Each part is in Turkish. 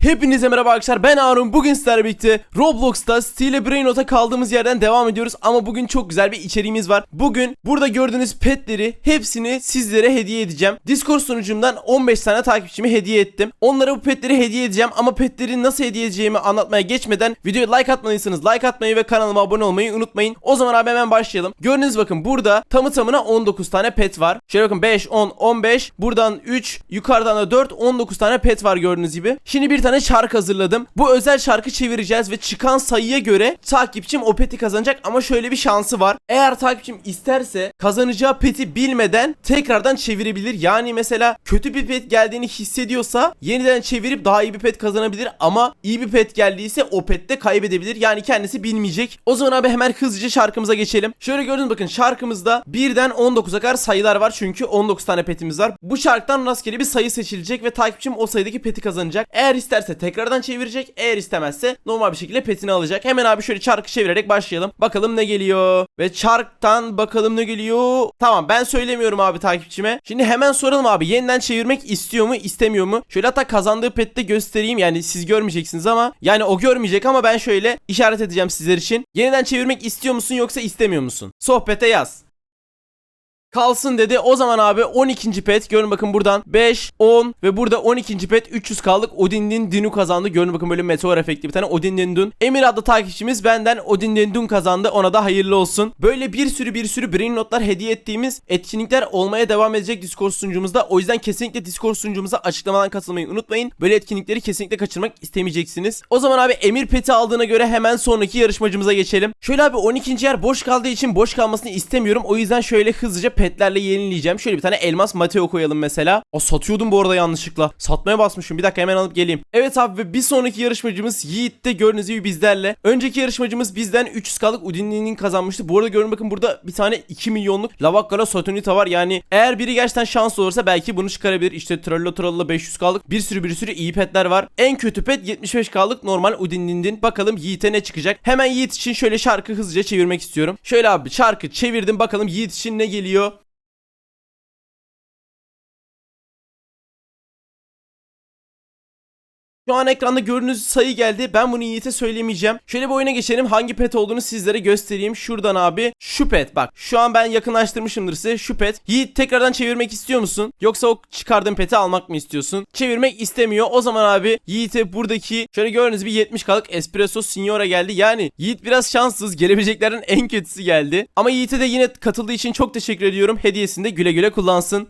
Hepinize merhaba arkadaşlar ben Harun bugün sizlerle birlikte Roblox'ta Stile Brainrot'a kaldığımız yerden devam ediyoruz ama bugün çok güzel bir içeriğimiz var. Bugün burada gördüğünüz petleri hepsini sizlere hediye edeceğim. Discord sunucumdan 15 tane takipçimi hediye ettim. Onlara bu petleri hediye edeceğim ama petleri nasıl hediye edeceğimi anlatmaya geçmeden videoya like atmadıysanız like atmayı ve kanalıma abone olmayı unutmayın. O zaman abi hemen başlayalım. Gördüğünüz bakın burada tamı tamına 19 tane pet var. Şöyle bakın 5, 10, 15 buradan 3 yukarıdan da 4 19 tane pet var gördüğünüz gibi. Şimdi bir tane şarkı hazırladım. Bu özel şarkı çevireceğiz ve çıkan sayıya göre takipçim o peti kazanacak ama şöyle bir şansı var. Eğer takipçim isterse kazanacağı peti bilmeden tekrardan çevirebilir. Yani mesela kötü bir pet geldiğini hissediyorsa yeniden çevirip daha iyi bir pet kazanabilir ama iyi bir pet geldiyse o pette kaybedebilir. Yani kendisi bilmeyecek. O zaman abi hemen hızlıca şarkımıza geçelim. Şöyle gördünüz bakın şarkımızda birden 19'a kadar sayılar var çünkü 19 tane petimiz var. Bu şarkıdan rastgele bir sayı seçilecek ve takipçim o sayıdaki peti kazanacak. Eğer isterse tekrardan çevirecek. Eğer istemezse normal bir şekilde petini alacak. Hemen abi şöyle çarkı çevirerek başlayalım. Bakalım ne geliyor. Ve çarktan bakalım ne geliyor. Tamam ben söylemiyorum abi takipçime. Şimdi hemen soralım abi yeniden çevirmek istiyor mu istemiyor mu? Şöyle hatta kazandığı pette göstereyim. Yani siz görmeyeceksiniz ama yani o görmeyecek ama ben şöyle işaret edeceğim sizler için. Yeniden çevirmek istiyor musun yoksa istemiyor musun? Sohbete yaz. Kalsın dedi. O zaman abi 12. pet. Görün bakın buradan 5, 10 ve burada 12. pet 300 kaldık. Odin'in Din'u kazandı. Görün bakın böyle meteor efekti bir tane Odin'in Dun. Emir adlı takipçimiz benden Odin'in Dun kazandı. Ona da hayırlı olsun. Böyle bir sürü bir sürü brain notlar hediye ettiğimiz etkinlikler olmaya devam edecek Discord sunucumuzda. O yüzden kesinlikle Discord sunucumuza açıklamadan katılmayı unutmayın. Böyle etkinlikleri kesinlikle kaçırmak istemeyeceksiniz. O zaman abi Emir peti aldığına göre hemen sonraki yarışmacımıza geçelim. Şöyle abi 12. yer boş kaldığı için boş kalmasını istemiyorum. O yüzden şöyle hızlıca petlerle yenileyeceğim. Şöyle bir tane elmas Mateo koyalım mesela. O satıyordum bu arada yanlışlıkla. Satmaya basmışım. Bir dakika hemen alıp geleyim. Evet abi ve bir sonraki yarışmacımız Yiğit de gördüğünüz gibi bizlerle. Önceki yarışmacımız bizden 300 kalık Udinli'nin kazanmıştı. Bu arada görün bakın burada bir tane 2 milyonluk Lavakkara Saturnita var. Yani eğer biri gerçekten şanslı olursa belki bunu çıkarabilir. İşte Trollo Trollo 500 kalık bir sürü bir sürü iyi petler var. En kötü pet 75 kalık normal Udinli'nin. Bakalım Yiğit'e ne çıkacak. Hemen Yiğit için şöyle şarkı hızlıca çevirmek istiyorum. Şöyle abi şarkı çevirdim bakalım Yiğit için ne geliyor. Şu an ekranda gördüğünüz sayı geldi. Ben bunu Yiğit'e söylemeyeceğim. Şöyle bir oyuna geçelim. Hangi pet olduğunu sizlere göstereyim. Şuradan abi. Şu pet. Bak şu an ben yakınlaştırmışımdır size. Şu pet. Yiğit tekrardan çevirmek istiyor musun? Yoksa o çıkardığın peti almak mı istiyorsun? Çevirmek istemiyor. O zaman abi Yiğit'e buradaki şöyle gördüğünüz bir 70 kalık Espresso Signora geldi. Yani Yiğit biraz şanssız. Gelebileceklerin en kötüsü geldi. Ama Yiğit'e de yine katıldığı için çok teşekkür ediyorum. Hediyesini de güle güle kullansın.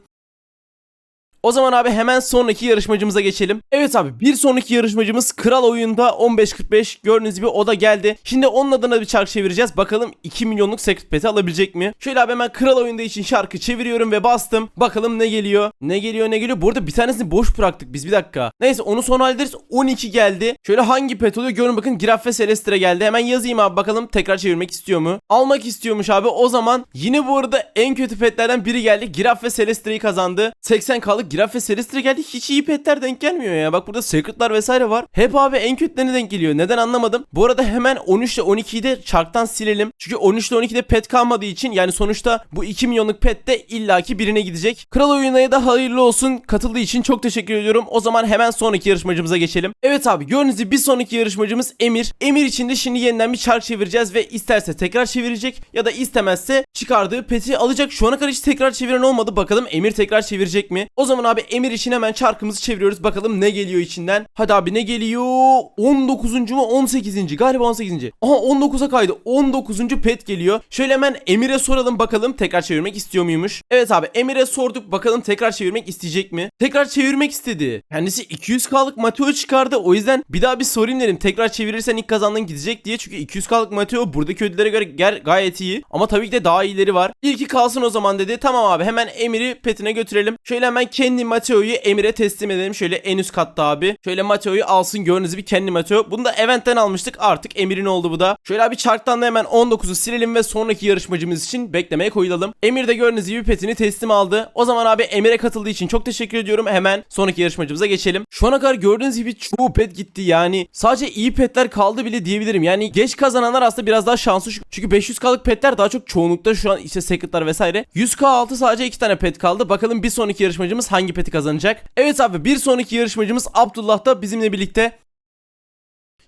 O zaman abi hemen sonraki yarışmacımıza geçelim. Evet abi bir sonraki yarışmacımız Kral Oyunda 1545 gördüğünüz gibi o da geldi. Şimdi onun adına bir şarkı çevireceğiz. Bakalım 2 milyonluk Secret Pet'i alabilecek mi? Şöyle abi hemen Kral Oyunda için şarkı çeviriyorum ve bastım. Bakalım ne geliyor? Ne geliyor ne geliyor? Bu arada bir tanesini boş bıraktık biz bir dakika. Neyse onu son hallederiz. 12 geldi. Şöyle hangi pet oluyor? Görün bakın Giraffe ve Celestra geldi. Hemen yazayım abi bakalım tekrar çevirmek istiyor mu? Almak istiyormuş abi. O zaman yine bu arada en kötü petlerden biri geldi. Giraffe ve Celestra'yı kazandı. 80 kalık Ve Celestra geldi. Hiç iyi petler denk gelmiyor ya. Bak burada Secret'lar vesaire var. Hep abi en kötülerine denk geliyor. Neden anlamadım. Bu arada hemen 13 ile 12'yi de çarktan silelim. Çünkü 13 ile 12'de pet kalmadığı için yani sonuçta bu 2 milyonluk pet de illaki birine gidecek. Kral oyunaya da hayırlı olsun. Katıldığı için çok teşekkür ediyorum. O zaman hemen sonraki yarışmacımıza geçelim. Evet abi gördüğünüz gibi bir sonraki yarışmacımız Emir. Emir için de şimdi yeniden bir çark çevireceğiz ve isterse tekrar çevirecek ya da istemezse çıkardığı peti alacak. Şu ana kadar hiç tekrar çeviren olmadı. Bakalım Emir tekrar çevirecek mi? O zaman abi Emir için hemen çarkımızı çeviriyoruz. Bakalım ne geliyor içinden. Hadi abi ne geliyor? 19. mu 18. Galiba 18. Aha 19'a kaydı. 19. pet geliyor. Şöyle hemen Emir'e soralım bakalım tekrar çevirmek istiyor muymuş? Evet abi Emir'e sorduk bakalım tekrar çevirmek isteyecek mi? Tekrar çevirmek istedi. Kendisi 200k'lık Mateo çıkardı. O yüzden bir daha bir sorayım dedim. Tekrar çevirirsen ilk kazandığın gidecek diye. Çünkü 200k'lık Mateo buradaki ödüllere göre ger- gayet iyi. Ama tabii ki de daha iyileri var. İlki kalsın o zaman dedi. Tamam abi hemen Emir'i petine götürelim. Şöyle hemen kendi Mateo'yu Emir'e teslim edelim. Şöyle en üst katta abi. Şöyle Mateo'yu alsın gördüğünüz bir kendi Mateo. Bunu da eventten almıştık. Artık Emir'in oldu bu da. Şöyle abi çarktan da hemen 19'u silelim ve sonraki yarışmacımız için beklemeye koyulalım. Emir de gördüğünüz gibi petini teslim aldı. O zaman abi Emir'e katıldığı için çok teşekkür ediyorum. Hemen sonraki yarışmacımıza geçelim. Şu ana kadar gördüğünüz gibi çoğu pet gitti yani. Sadece iyi petler kaldı bile diyebilirim. Yani geç kazananlar aslında biraz daha şanslı. Çünkü 500k'lık petler daha çok çoğunlukta şu an işte secretlar vesaire. 100k altı sadece iki tane pet kaldı. Bakalım bir sonraki yarışmacımız hangi hangi peti kazanacak. Evet abi bir sonraki yarışmacımız Abdullah da bizimle birlikte.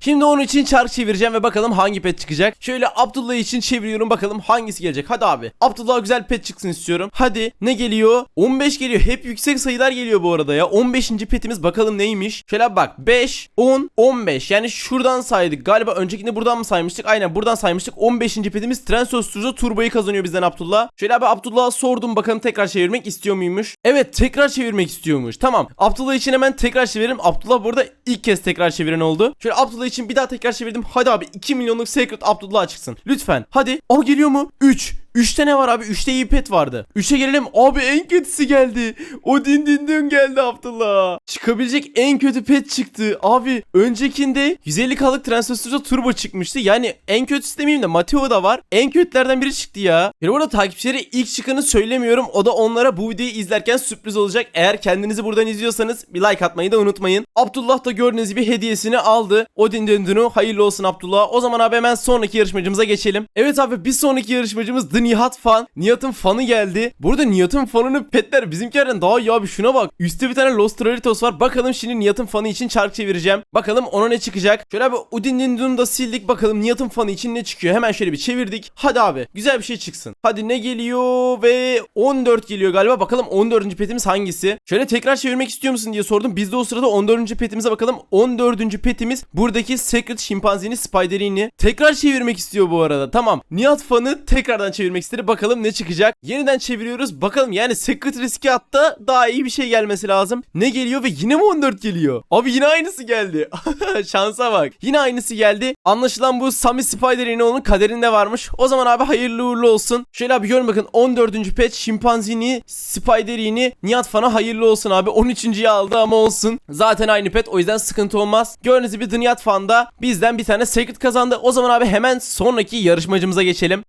Şimdi onun için çark çevireceğim ve bakalım hangi pet çıkacak. Şöyle Abdullah için çeviriyorum bakalım hangisi gelecek. Hadi abi. Abdullah güzel pet çıksın istiyorum. Hadi ne geliyor? 15 geliyor. Hep yüksek sayılar geliyor bu arada ya. 15. petimiz bakalım neymiş? Şöyle bak 5, 10, 15. Yani şuradan saydık. Galiba öncekinde buradan mı saymıştık? Aynen buradan saymıştık. 15. petimiz Trensostruz'a turboyu kazanıyor bizden Abdullah. Şöyle abi Abdullah'a sordum bakalım tekrar çevirmek istiyor muymuş? Evet tekrar çevirmek istiyormuş. Tamam. Abdullah için hemen tekrar çevirelim. Abdullah burada ilk kez tekrar çeviren oldu. Şöyle Abdullah için bir daha tekrar çevirdim. Hadi abi 2 milyonluk Secret Abdullah çıksın. Lütfen. Hadi. Aa geliyor mu? 3. 3'te ne var abi? 3'te iyi pet vardı. 3'e gelelim. Abi en kötüsü geldi. O din din din geldi Abdullah. Çıkabilecek en kötü pet çıktı. Abi öncekinde 150k'lık Transistor'da turbo çıkmıştı. Yani en kötüsü demeyeyim de Mateo da var. En kötülerden biri çıktı ya. Bir burada takipçilere ilk çıkanı söylemiyorum. O da onlara bu videoyu izlerken sürpriz olacak. Eğer kendinizi buradan izliyorsanız bir like atmayı da unutmayın. Abdullah da gördüğünüz gibi hediyesini aldı. Odin Döndünü hayırlı olsun Abdullah. O zaman abi hemen sonraki yarışmacımıza geçelim. Evet abi bir sonraki yarışmacımız The Nihat Fan. Nihat'ın fanı geldi. Burada Nihat'ın fanının petler bizimkilerden daha iyi abi şuna bak. Üstte bir tane Lost Raritos var. Bakalım şimdi Nihat'ın fanı için çark çevireceğim. Bakalım ona ne çıkacak. Şöyle abi Udin Dindun'u da sildik. Bakalım Nihat'ın fanı için ne çıkıyor. Hemen şöyle bir çevirdik. Hadi abi güzel bir şey çıksın. Hadi ne geliyor ve 14 geliyor galiba. Bakalım 14. petimiz hangisi? Şöyle tekrar çevirmek istiyor musun diye sordum. Biz de o sırada 14. petimize bakalım. 14. petimiz buradaki Secret Şimpanzini Spiderini. Tekrar çevirmek istiyor bu arada. Tamam. Nihat fanı tekrardan çevirmek istedi. Bakalım ne çıkacak. Yeniden çeviriyoruz. Bakalım yani Secret riski hatta daha iyi bir şey gelmesi lazım. Ne geliyor ve yine mi 14 geliyor? Abi yine aynısı geldi. Şansa bak. Yine aynısı geldi. Anlaşılan bu Sami Spiderini onun kaderinde varmış. O zaman abi hayırlı uğurlu olsun. Şöyle abi görün bakın 14. pet Şimpanzini Spiderini Nihat fan'a hayırlı olsun abi. 13.yi aldı ama olsun. Zaten aynı pet o yüzden sıkıntı olmaz. Gördüğünüz gibi The Nihat fan'da bizden bir tane Secret kazandı. O zaman abi hemen sonraki yarışmacımıza geçelim.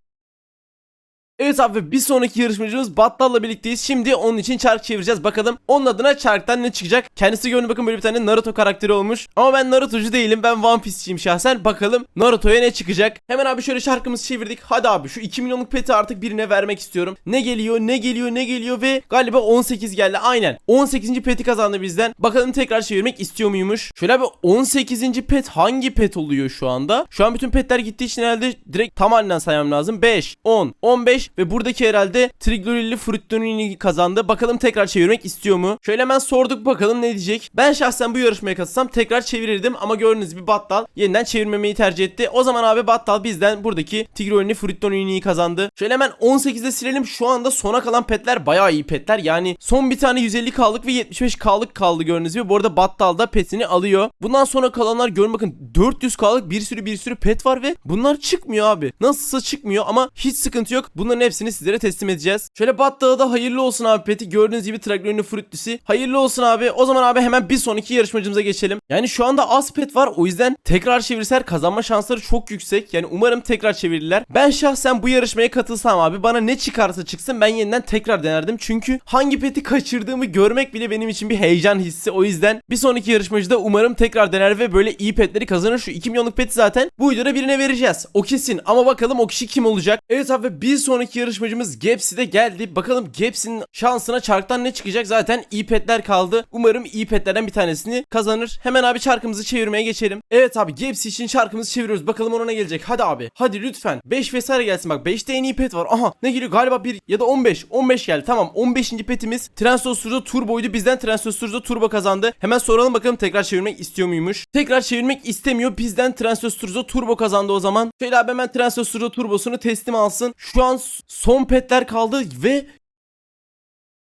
Evet abi bir sonraki yarışmacımız Battal'la birlikteyiz. Şimdi onun için çark çevireceğiz. Bakalım onun adına çarktan ne çıkacak. Kendisi görün bakın böyle bir tane Naruto karakteri olmuş. Ama ben Naruto'cu değilim. Ben One Piece'ciyim şahsen. Bakalım Naruto'ya ne çıkacak. Hemen abi şöyle şarkımızı çevirdik. Hadi abi şu 2 milyonluk peti artık birine vermek istiyorum. Ne geliyor ne geliyor ne geliyor ve galiba 18 geldi. Aynen. 18. peti kazandı bizden. Bakalım tekrar çevirmek istiyor muymuş. Şöyle abi 18. pet hangi pet oluyor şu anda? Şu an bütün petler gittiği için herhalde direkt tam halinden saymam lazım. 5, 10, 15 ve buradaki herhalde Triglorilli Fruittonini kazandı. Bakalım tekrar çevirmek istiyor mu? Şöyle hemen sorduk bakalım ne diyecek. Ben şahsen bu yarışmaya katılsam tekrar çevirirdim ama gördüğünüz gibi Battal yeniden çevirmemeyi tercih etti. O zaman abi Battal bizden buradaki Triglorilli Fruittonini'yi kazandı. Şöyle hemen 18'de silelim. Şu anda sona kalan petler bayağı iyi petler. Yani son bir tane 150k'lık ve 75k'lık kaldı gördüğünüz gibi. Bu arada Battal da petini alıyor. Bundan sonra kalanlar görün bakın 400k'lık bir sürü bir sürü pet var ve bunlar çıkmıyor abi. Nasılsa çıkmıyor ama hiç sıkıntı yok. Bunların hepsini sizlere teslim edeceğiz. Şöyle Battal'a da hayırlı olsun abi peti. Gördüğünüz gibi Traglorini Fruitlisi. Hayırlı olsun abi. O zaman abi hemen bir sonraki yarışmacımıza geçelim. Yani şu anda az pet var. O yüzden tekrar çevirseler kazanma şansları çok yüksek. Yani umarım tekrar çevirirler. Ben şahsen bu yarışmaya katılsam abi bana ne çıkarsa çıksın ben yeniden tekrar denerdim. Çünkü hangi peti kaçırdığımı görmek bile benim için bir heyecan hissi. O yüzden bir sonraki yarışmacıda umarım tekrar dener ve böyle iyi petleri kazanır. Şu 2 milyonluk peti zaten bu videoda birine vereceğiz. O kesin. Ama bakalım o kişi kim olacak? Evet abi bir sonraki yarışmacımız Gapsi de geldi. Bakalım Gapsi'nin şansına çarktan ne çıkacak? Zaten iyi kaldı. Umarım iyi bir tanesini kazanır. Hemen abi çarkımızı çevirmeye geçelim. Evet abi Gapsi için çarkımızı çeviriyoruz. Bakalım ona ne gelecek. Hadi abi. Hadi lütfen. 5 vesaire gelsin. Bak 5'te en iyi pet var. Aha ne geliyor? Galiba 1 ya da 15. 15 geldi. Tamam 15. petimiz Transosur'da turboydu. Bizden Transosur'da turbo kazandı. Hemen soralım bakalım tekrar çevirmek istiyor muymuş? Tekrar çevirmek istemiyor. Bizden Transosur'da turbo kazandı o zaman. Şöyle abi hemen Transosur'da turbosunu teslim alsın. Şu an son petler kaldı ve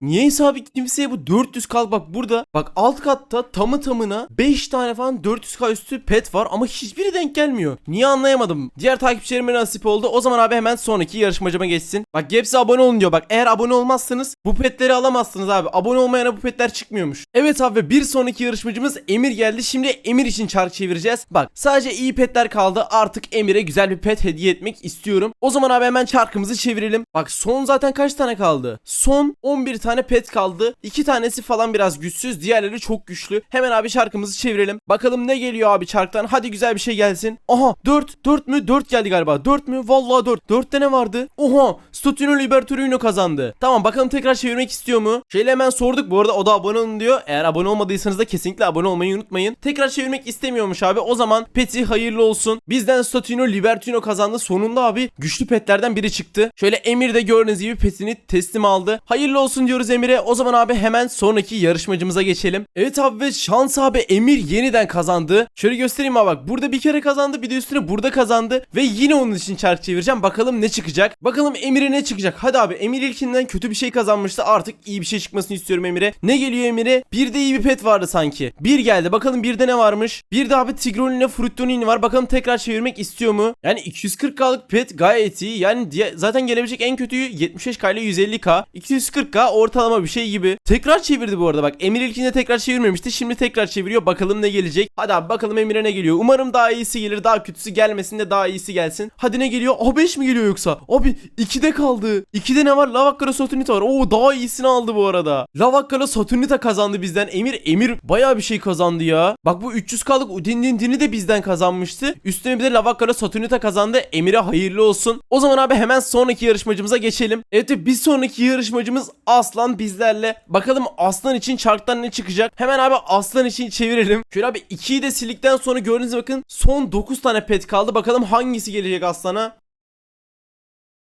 Niyeyse abi kimseye bu 400 kal bak burada bak alt katta tamı tamına 5 tane falan 400k üstü pet var ama hiçbiri denk gelmiyor. Niye anlayamadım. Diğer takipçilerime nasip oldu. O zaman abi hemen sonraki yarışmacıma geçsin. Bak hepsi abone olun diyor. Bak eğer abone olmazsanız bu petleri alamazsınız abi. Abone olmayana bu petler çıkmıyormuş. Evet abi bir sonraki yarışmacımız Emir geldi. Şimdi Emir için çark çevireceğiz. Bak sadece iyi petler kaldı. Artık Emir'e güzel bir pet hediye etmek istiyorum. O zaman abi hemen çarkımızı çevirelim. Bak son zaten kaç tane kaldı? Son 11 tane tane pet kaldı. 2 tanesi falan biraz güçsüz. Diğerleri çok güçlü. Hemen abi çarkımızı çevirelim. Bakalım ne geliyor abi çarktan. Hadi güzel bir şey gelsin. Aha 4. 4 mü? 4 geldi galiba. 4 mü? Vallahi 4. 4'te ne vardı? Oha. Stutino Libertorino kazandı. Tamam bakalım tekrar çevirmek istiyor mu? Şeyle hemen sorduk. Bu arada o da abone olun diyor. Eğer abone olmadıysanız da kesinlikle abone olmayı unutmayın. Tekrar çevirmek istemiyormuş abi. O zaman peti hayırlı olsun. Bizden Stutino Libertino kazandı. Sonunda abi güçlü petlerden biri çıktı. Şöyle Emir de gördüğünüz gibi petini teslim aldı. Hayırlı olsun diyoruz Emir'e. O zaman abi hemen sonraki yarışmacımıza geçelim. Evet abi ve şans abi Emir yeniden kazandı. Şöyle göstereyim abi bak. Burada bir kere kazandı. Bir de üstüne burada kazandı. Ve yine onun için çark çevireceğim. Bakalım ne çıkacak. Bakalım Emir'e ne çıkacak. Hadi abi Emir ilkinden kötü bir şey kazanmıştı. Artık iyi bir şey çıkmasını istiyorum Emir'e. Ne geliyor Emir'e? Bir de iyi bir pet vardı sanki. Bir geldi. Bakalım bir de ne varmış? Bir de abi Tigronine Fruttonini var. Bakalım tekrar çevirmek istiyor mu? Yani 240k'lık pet gayet iyi. Yani zaten gelebilecek en kötüyü 75k ile 150k. 240k ortalama bir şey gibi. Tekrar çevirdi bu arada bak. Emir ilkinde tekrar çevirmemişti. Şimdi tekrar çeviriyor. Bakalım ne gelecek. Hadi abi bakalım Emir'e ne geliyor. Umarım daha iyisi gelir. Daha kötüsü gelmesin de daha iyisi gelsin. Hadi ne geliyor? A5 mi geliyor yoksa? Abi 2'de kaldı. 2'de ne var? Lavakkara Saturnita var. Oo daha iyisini aldı bu arada. Lavakkara Saturnita kazandı bizden. Emir Emir bayağı bir şey kazandı ya. Bak bu 300k'lık Udindindini de bizden kazanmıştı. Üstüne bir de Lavakkara Saturnita kazandı. Emir'e hayırlı olsun. O zaman abi hemen sonraki yarışmacımıza geçelim. Evet ve bir sonraki yarışmacımız Aslan bizlerle. Bakalım Aslan için çarktan ne çıkacak? Hemen abi Aslan için çevirelim. Şöyle abi 2'yi de sildikten sonra gördüğünüz bakın son 9 tane pet kaldı. Bakalım hangisi gelecek Aslan'a?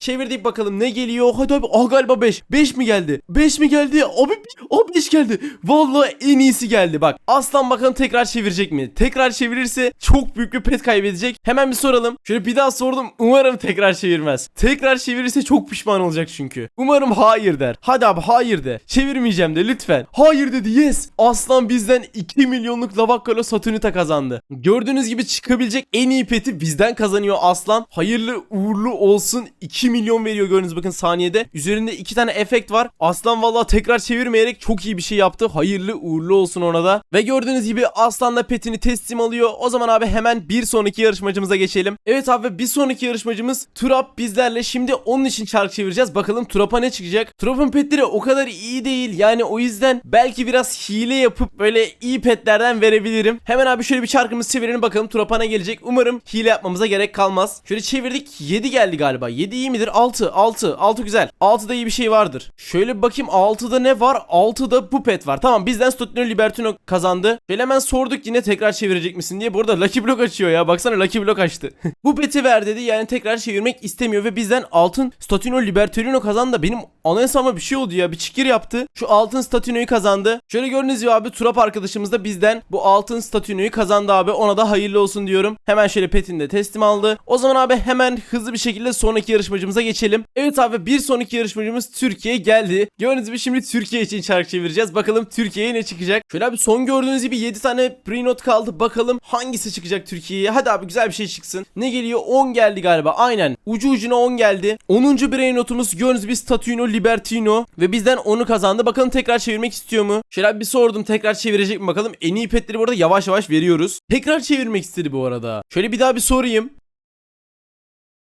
Çevirdik bakalım ne geliyor? Hadi abi. Ah galiba 5. 5 mi geldi? 5 mi geldi? Abi o 5 geldi. Vallahi en iyisi geldi bak. Aslan bakalım tekrar çevirecek mi? Tekrar çevirirse çok büyük bir pet kaybedecek. Hemen bir soralım. Şöyle bir daha sordum. Umarım tekrar çevirmez. Tekrar çevirirse çok pişman olacak çünkü. Umarım hayır der. Hadi abi hayır de. Çevirmeyeceğim de lütfen. Hayır dedi yes. Aslan bizden 2 milyonluk Lavakkalo Saturnita kazandı. Gördüğünüz gibi çıkabilecek en iyi peti bizden kazanıyor Aslan. Hayırlı uğurlu olsun. 2 milyon veriyor gördüğünüz bakın saniyede. Üzerinde 2 tane efekt var. Aslan vallahi tekrar çevirmeyerek çok iyi bir şey yaptı. Hayırlı uğurlu olsun ona da. Ve gördüğünüz gibi Aslan da petini teslim alıyor. O zaman abi hemen bir sonraki yarışmacımıza geçelim. Evet abi bir sonraki yarışmacımız Turap bizlerle. Şimdi onun için çark çevireceğiz. Bakalım Turap'a ne çıkacak? Turap'ın petleri o kadar iyi değil. Yani o yüzden belki biraz hile yapıp böyle iyi petlerden verebilirim. Hemen abi şöyle bir çarkımızı çevirelim bakalım Turap'a ne gelecek. Umarım hile yapmamıza gerek kalmaz. Şöyle çevirdik. 7 geldi galiba. 7 iyi midir? 6. 6. 6 güzel. 6'da iyi bir şey vardır. Şöyle bir bakayım 6'da ne var? 6'da bu pet var. Tamam bizden Stutino Libertino kazandı. Şöyle hemen sorduk yine tekrar çevirecek misin diye. Bu arada Lucky Block açıyor ya. Baksana Lucky Block açtı. bu peti ver dedi. Yani tekrar çevirmek istemiyor ve bizden altın Stutino Libertino kazandı da benim ana hesabıma bir şey oldu ya. Bir çikir yaptı. Şu altın Statino'yu kazandı. Şöyle gördüğünüz gibi abi Turap arkadaşımız da bizden bu altın Statino'yu kazandı abi. Ona da hayırlı olsun diyorum. Hemen şöyle petini de teslim aldı. O zaman abi hemen hızlı bir şekilde sonraki yarışmacımıza geçelim. Evet abi bir sonraki yarışmacımız Türkiye geldi. Gördüğünüz gibi şimdi Türkiye için çark çevireceğiz. Bakalım Türkiye'ye ne çıkacak. Şöyle abi son gördüğünüz gibi 7 tane pre-note kaldı. Bakalım hangisi çıkacak Türkiye'ye. Hadi abi güzel bir şey çıksın. Ne geliyor? 10 geldi galiba. Aynen. Ucu ucuna 10 geldi. 10. birey notumuz gördüğünüz gibi Statuino Libertino. Ve bizden 10'u kazandı. Bakalım tekrar çevirmek istiyor mu? Şöyle abi bir sordum tekrar çevirecek mi bakalım. En iyi petleri bu arada yavaş yavaş veriyoruz. Tekrar çevirmek istedi bu arada. Şöyle bir daha bir sorayım.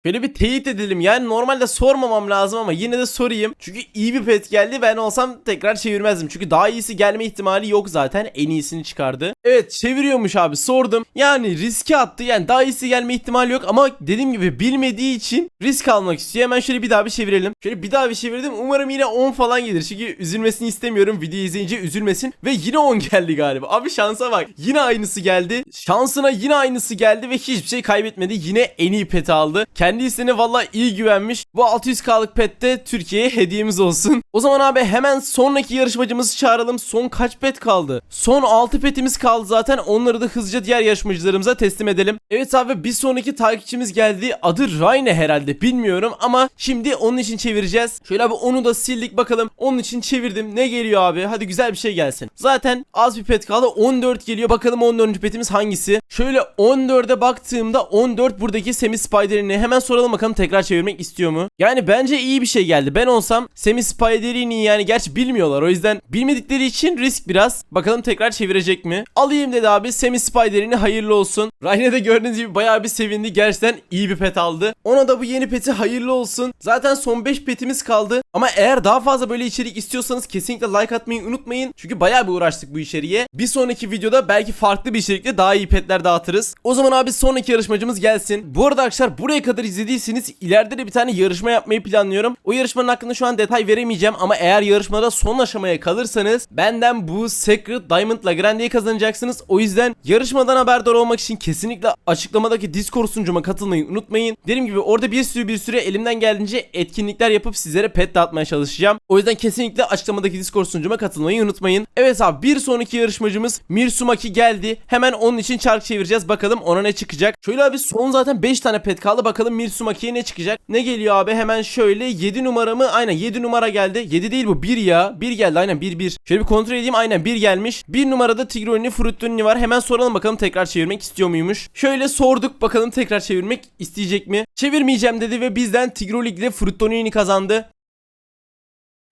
Şöyle bir teyit edelim. Yani normalde sormamam lazım ama yine de sorayım. Çünkü iyi bir pet geldi. Ben olsam tekrar çevirmezdim. Çünkü daha iyisi gelme ihtimali yok zaten. En iyisini çıkardı. Evet çeviriyormuş abi sordum. Yani riske attı. Yani daha iyisi gelme ihtimali yok ama dediğim gibi bilmediği için risk almak istiyor. Hemen şöyle bir daha bir çevirelim. Şöyle bir daha bir çevirdim. Umarım yine 10 falan gelir. Çünkü üzülmesini istemiyorum. Video izleyince üzülmesin. Ve yine 10 geldi galiba. Abi şansa bak. Yine aynısı geldi. Şansına yine aynısı geldi ve hiçbir şey kaybetmedi. Yine en iyi peti aldı. Kendi isteğine valla iyi güvenmiş. Bu 600k'lık pette Türkiye'ye hediyemiz olsun. O zaman abi hemen sonraki yarışmacımızı çağıralım. Son kaç pet kaldı? Son 6 petimiz kaldı zaten. Onları da hızlıca diğer yarışmacılarımıza teslim edelim. Evet abi bir sonraki takipçimiz geldi. Adı Rayne herhalde bilmiyorum ama şimdi onun için çevireceğiz. Şöyle abi onu da sildik bakalım. Onun için çevirdim. Ne geliyor abi? Hadi güzel bir şey gelsin. Zaten az bir pet kaldı. 14 geliyor. Bakalım 14. petimiz hangisi? Şöyle 14'e baktığımda 14 buradaki Semi Spider'ini hemen soralım bakalım tekrar çevirmek istiyor mu? Yani bence iyi bir şey geldi. Ben olsam Semi Spiderini yani gerçi bilmiyorlar. O yüzden bilmedikleri için risk biraz. Bakalım tekrar çevirecek mi? Alayım dedi abi. Semi Spiderini hayırlı olsun. Rayne de gördüğünüz gibi bayağı bir sevindi. Gerçekten iyi bir pet aldı. Ona da bu yeni peti hayırlı olsun. Zaten son 5 petimiz kaldı. Ama eğer daha fazla böyle içerik istiyorsanız kesinlikle like atmayı unutmayın. Çünkü bayağı bir uğraştık bu içeriğe. Bir sonraki videoda belki farklı bir içerikle daha iyi petler dağıtırız. O zaman abi sonraki yarışmacımız gelsin. Bu arada arkadaşlar buraya kadar izlediyseniz ileride de bir tane yarışma yapmayı planlıyorum. O yarışmanın hakkında şu an detay veremeyeceğim ama eğer yarışmada son aşamaya kalırsanız benden bu Secret Diamond Lagrange'yi kazanacaksınız. O yüzden yarışmadan haberdar olmak için kesinlikle açıklamadaki Discord sunucuma katılmayı unutmayın. Dediğim gibi orada bir sürü bir sürü elimden geldiğince etkinlikler yapıp sizlere pet dağıtmaya çalışacağım. O yüzden kesinlikle açıklamadaki Discord sunucuma katılmayı unutmayın. Evet abi bir sonraki yarışmacımız Mirsumaki geldi. Hemen onun için çark çevireceğiz. Bakalım ona ne çıkacak. Şöyle abi son zaten 5 tane pet kaldı. Bakalım Mirsumaki'ye ne çıkacak. Ne geliyor abi? Hemen şöyle 7 numara mı? Aynen 7 numara geldi. 7 değil bu 1 ya. 1 geldi aynen 1 1. Şöyle bir kontrol edeyim. Aynen 1 gelmiş. 1 numarada Tigroni Fruttuni var. Hemen soralım bakalım tekrar çevirmek istiyor muymuş. Şöyle sorduk bakalım tekrar çevirmek isteyecek mi? Çevirmeyeceğim dedi ve bizden Tigrolig ile Fruttoni'ni kazandı.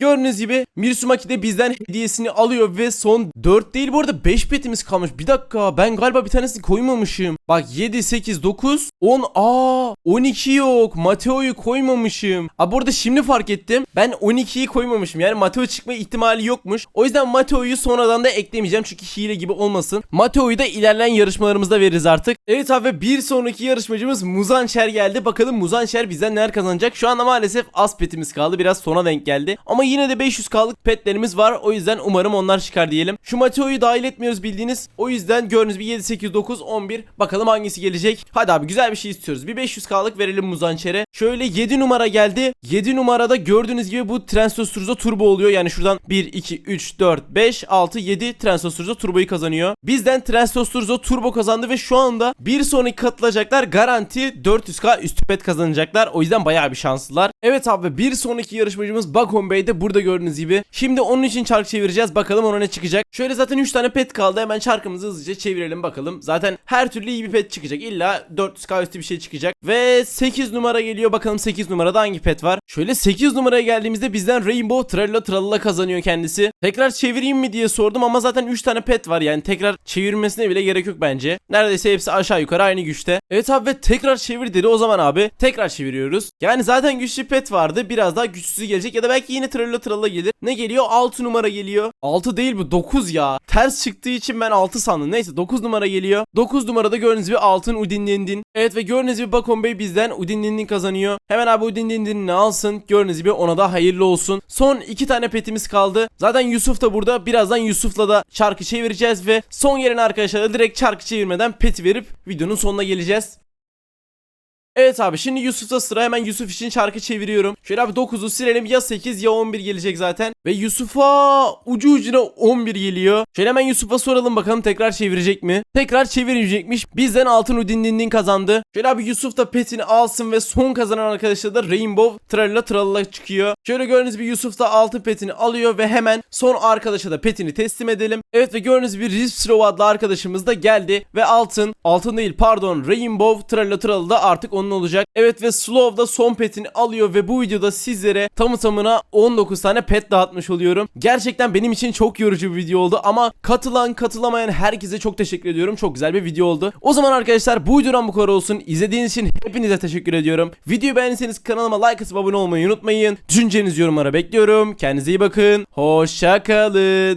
Gördüğünüz gibi Mirsumaki de bizden hediyesini alıyor ve son 4 değil bu arada 5 petimiz kalmış. Bir dakika ben galiba bir tanesini koymamışım. Bak 7, 8, 9, 10, aa 12 yok. Mateo'yu koymamışım. Aa burada şimdi fark ettim. Ben 12'yi koymamışım. Yani Mateo çıkma ihtimali yokmuş. O yüzden Mateo'yu sonradan da eklemeyeceğim çünkü hile gibi olmasın. Mateo'yu da ilerleyen yarışmalarımızda veririz artık. Evet abi bir sonraki yarışmacımız Muzanşer geldi. Bakalım Muzanşer bizden neler kazanacak. Şu anda maalesef az petimiz kaldı. Biraz sona denk geldi. Ama yine de 500k'lık petlerimiz var. O yüzden umarım onlar çıkar diyelim. Şu Mateo'yu dahil etmiyoruz bildiğiniz. O yüzden gördüğünüz bir 7, 8, 9, 11. Bakalım hangisi gelecek. Hadi abi güzel bir şey istiyoruz. Bir 500k'lık verelim Muzanşer'e. Şöyle 7 numara geldi. 7 numarada gördüğünüz gibi bu Transosurzo turbo oluyor. Yani şuradan 1, 2, 3, 4, 5, 6, 7 Transosurzo turboyu kazanıyor. Bizden Transosurzo turbo kazandı ve şu anda bir sonraki katılacaklar garanti 400k üstü pet kazanacaklar. O yüzden bayağı bir şanslılar. Evet abi bir sonraki yarışmacımız Bakon Bey burada gördüğünüz gibi. Şimdi onun için çark çevireceğiz. Bakalım ona ne çıkacak. Şöyle zaten 3 tane pet kaldı. Hemen çarkımızı hızlıca çevirelim bakalım. Zaten her türlü iyi bir pet çıkacak. İlla 400k üstü bir şey çıkacak. Ve 8 numara geliyor. Bakalım 8 numarada hangi pet var? Şöyle 8 numaraya geldiğimizde bizden Rainbow Tralla Tralla kazanıyor kendisi. Tekrar çevireyim mi diye sordum ama zaten 3 tane pet var. Yani tekrar çevirmesine bile gerek yok bence. Neredeyse hepsi aşağı yukarı aynı güçte. Evet abi ve tekrar çevir dedi. O zaman abi tekrar çeviriyoruz. Yani zaten güçlü pet vardı. Biraz daha güçsüzü gelecek ya da belki yine Tralla Tralla gelir. Ne geliyor? 6 numara geliyor. 6 değil bu 9 ya. Ters çıktığı için ben 6 sandım. Neyse 9 numara geliyor. 9 numarada gördüğünüz gibi altın Udindindin. Evet ve gördüğünüz gibi Bakon Bey bizden Udindindin kazanıyor. Hemen abi Udindindin'i alsın. Gördüğünüz gibi ona da hayırlı olsun. Son 2 tane petimiz kaldı. Zaten Yusuf da burada. Birazdan Yusuf'la da çarkı çevireceğiz ve son gelen arkadaşlara direkt çarkı çevirmeden peti verip videonun sonuna geleceğiz. Evet abi şimdi Yusuf'ta sıra hemen Yusuf için çarkı çeviriyorum. Şöyle abi 9'u silelim ya 8 ya 11 gelecek zaten. Ve Yusuf'a ucu ucuna 11 geliyor. Şöyle hemen Yusuf'a soralım bakalım tekrar çevirecek mi? Tekrar çevirecekmiş. Bizden altın udindindin kazandı. Şöyle abi Yusuf da petini alsın ve son kazanan arkadaşlar da Rainbow Tralla Tralla çıkıyor. Şöyle gördüğünüz gibi Yusuf da altın petini alıyor ve hemen son arkadaşa da petini teslim edelim. Evet ve gördüğünüz gibi Rizpsrow adlı arkadaşımız da geldi ve altın, altın değil pardon Rainbow Tralla Tralla da artık onun olacak. Evet ve Slow da son petini alıyor ve bu videoda sizlere tamı tamına 19 tane pet dağıtmış oluyorum. Gerçekten benim için çok yorucu bir video oldu ama katılan katılamayan herkese çok teşekkür ediyorum. Çok güzel bir video oldu. O zaman arkadaşlar bu videodan bu kadar olsun. İzlediğiniz için hepinize teşekkür ediyorum. Videoyu beğendiyseniz kanalıma like atıp abone olmayı unutmayın. Düşüncenizi yorumlara bekliyorum. Kendinize iyi bakın. Hoşça kalın.